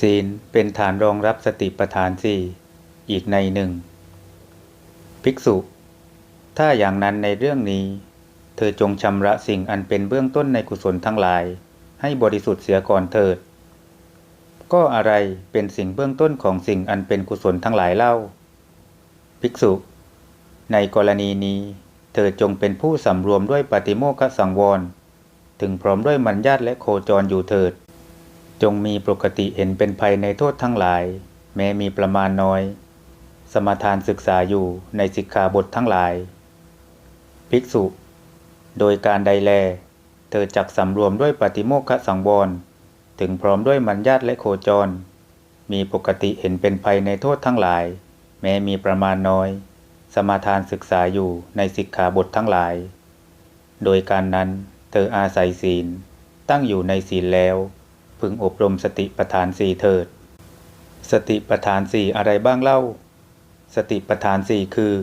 ศีลเป็นฐานรองรับสติปัฏฐานสี่อีกในหนึ่ง ภิกษุ ถ้าอย่างนั้นในเรื่องนี้ เธอจงชำระสิ่งอันเป็นเบื้องต้นในกุศลทั้งหลาย ให้บริสุทธิ์เสียก่อนเถิด ก็อะไรเป็นสิ่งเบื้องต้นของสิ่งอันเป็นกุศลทั้งหลายเล่า ภิกษุ ในกรณีนี้ เธอจงเป็นผู้สำรวมด้วยปฏิโมกขสังวร ถึงพร้อมด้วยมัญญาตและโคจรอยู่เถิด จงมีปกติเห็นเป็นภัยในโทษทั้งหลาย แม้มีประมาณน้อย สมาทานศึกษาอยู่ในสิกขาบททั้งหลาย ภิกษุ โดยการใดแล เธอจักสำรวมด้วยปฏิโมกขสังวรถึงพร้อมด้วยมัญญาตและโคจร มีปกติเห็นเป็นภัยในโทษทั้งหลาย แม้มีประมาณน้อย สมาทานศึกษาอยู่ในสิกขาบททั้งหลาย โดยการนั้นเธออาศัยศีล ตั้งอยู่ในศีลแล้ว พึงอบรมสติปัฏฐานสี่เถิด สติปัฏฐานสี่อะไรบ้างเล่า สติปัฏฐานสี่คือ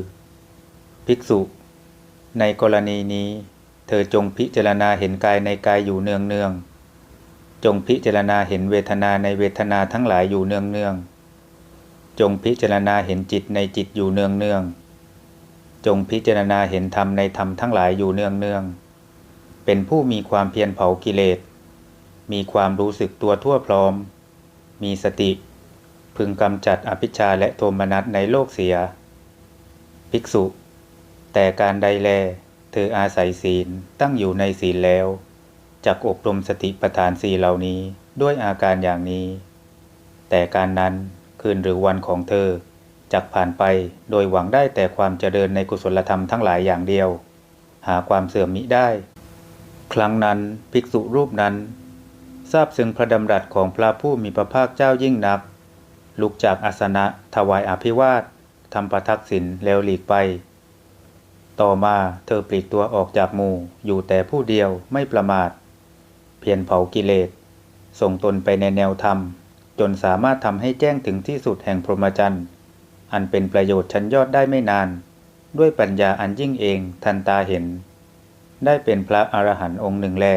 ภิกษุ ในกรณีนี้ เธอจงพิจารณาเห็นกายในกายอยู่เนืองเนืองจงพิจารณาเห็นเวทนาในเวทนาทั้งหลายอยู่เนืองเนืองจงพิจารณาเห็นจิตในจิตอยู่เนืองเนืองจงพิจารณาเห็นธรรมในธรรมทั้งหลายอยู่เนืองเนืองเป็นผู้มีความเพียรเผากิเลส มีความรู้สึกตัวทั่วพร้อม มีสติ พึงกำจัดอภิชาและโทมนัสในโลกเสีย ภิกษุ แต่การใดแล เธออาศัยศีลตั้งอยู่ในศีลแล้วจักอบรมสติปัฏฐานสี่เหล่านี้ด้วยอาการอย่างนี้ แต่การนั้นคืนหรือวันของเธอจักผ่านไปโดยหวังได้แต่ความเจริญในกุศลธรรมทั้งหลายอย่างเดียว หาความเสื่อมมิได้ ครั้งนั้นภิกษุรูปนั้น ทราบซึ้งพระดำรัสของพระผู้มีพระภาคเจ้ายิ่งนัก ลุกจากอาสนะถวายอภิวาททำประทักษิณแล้วหลีกไป ต่อมาเธอปลีกตัวออกจากหมู่ อยู่แต่ผู้เดียวไม่ประมาท เพียรเผากิเลส ส่งตนไปในแนวธรรม จนสามารถทำให้แจ้งถึงที่สุดแห่งพรหมจรรย์อันเป็นประโยชน์ชั้นยอดได้ไม่นาน ด้วยปัญญาอันยิ่งเองทันตาเห็น ได้เป็นพระอรหันต์องค์หนึ่งแล